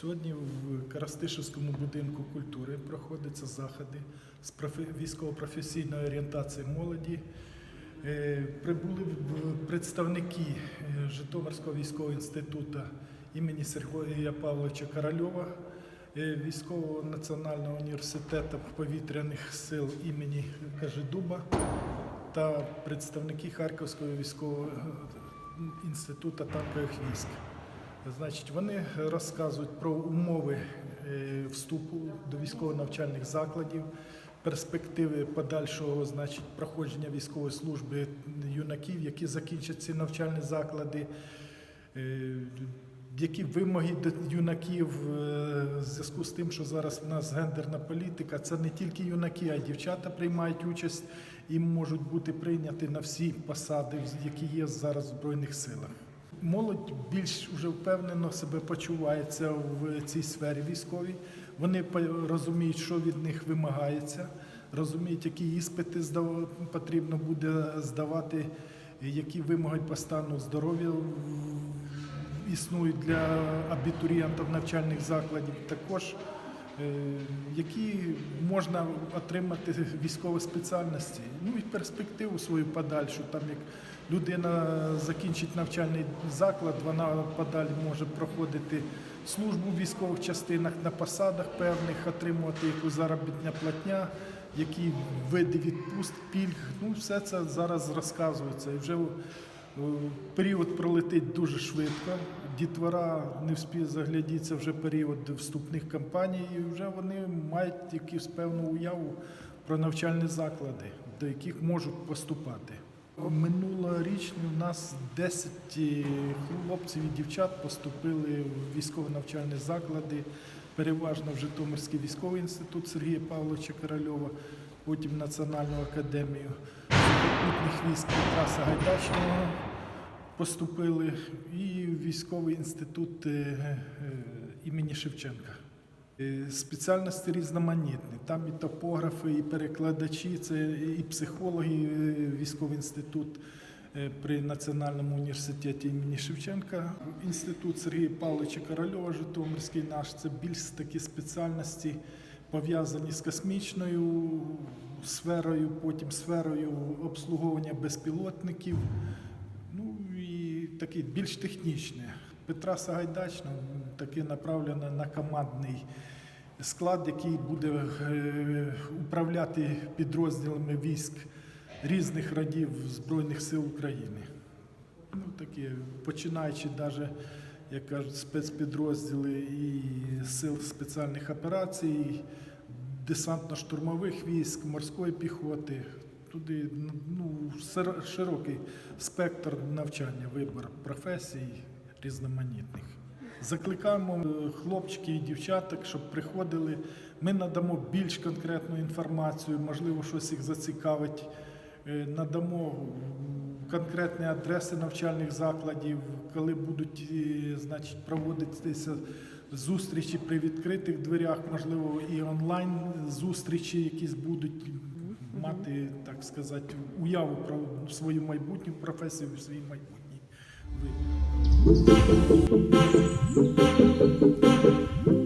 Сьогодні в Карастишевському будинку культури проходяться заходи з військово-професійної орієнтації молоді. Е, Прибули представники е, Житомирського військового інституту імені Сергія Павловича Корольова, е, Військового національного університету повітряних сил імені Кажедуба та представники Харківського військового інституту танкових військ. Значить, вони розказують про умови е, вступу до військово-навчальних закладів, перспективи подальшого значить, проходження військової служби юнаків, які закінчать ці навчальні заклади, е, які вимоги до юнаків е, в зв'язку з тим, що зараз в нас гендерна політика, це не тільки юнаки, а й дівчата приймають участь і можуть бути прийняті на всі посади, які є зараз в Збройних силах. Молодь більш вже впевнено себе почувається в цій сфері військовій. Вони розуміють, що від них вимагається, розуміють, які іспити потрібно буде здавати, які вимоги по стану здоров'я існують для абітурієнтів навчальних закладів. Також які можна отримати військові спеціальності, ну і перспективу свою подальшу. Там як людина закінчить навчальний заклад, вона подалі може проходити службу в військових частинах на посадах певних, отримувати якусь заробітня платня, які види відпустк, пільг. Ну, все це зараз розказується. І вже е, період пролетить дуже швидко. Дітвора не вспіє заглядіться вже період вступних кампаній, і вже вони мають якусь певну уяву про навчальні заклади, до яких можуть поступати. Минулорічні у нас 10 хлопців і дівчат поступили в військово-навчальні заклади, переважно в Житомирський військовий інститут Сергія Павловича Корольова, потім Національну академію військ Петра Сагайдачного поступили і в військовий інститут е, е, імені Шевченка. Е, Спеціальності різноманітні. Там і топографи, і перекладачі, це і психологи, е, військовий інститут при Національному університеті імені Шевченка. Інститут Сергія Павловича Корольова, Житомирський наш, це більш такі спеціальності пов'язані з космічною сферою, потім сферою обслуговування безпілотників. Таке більш технічне. Петра Сагайдачного таке направлено на командний склад, який буде е, управляти підрозділами військ різних родів Збройних сил України. Ну, такі, починаючи навіть, як кажуть, спецпідрозділи і сил спеціальних операцій, десантно-штурмових військ, морської піхоти. Туди ну, широкий спектр навчання, вибір професій різноманітних. Закликаємо е, хлопчиків і дівчаток, щоб приходили. Ми надамо більш конкретну інформацію, можливо, щось їх зацікавить. Е, Надамо конкретні адреси навчальних закладів, коли будуть е, значить, проводитися зустрічі при відкритих дверях, можливо, і онлайн зустрічі якісь будуть мати, так сказати, уяву про свою майбутню професію, свій майбутній вибір.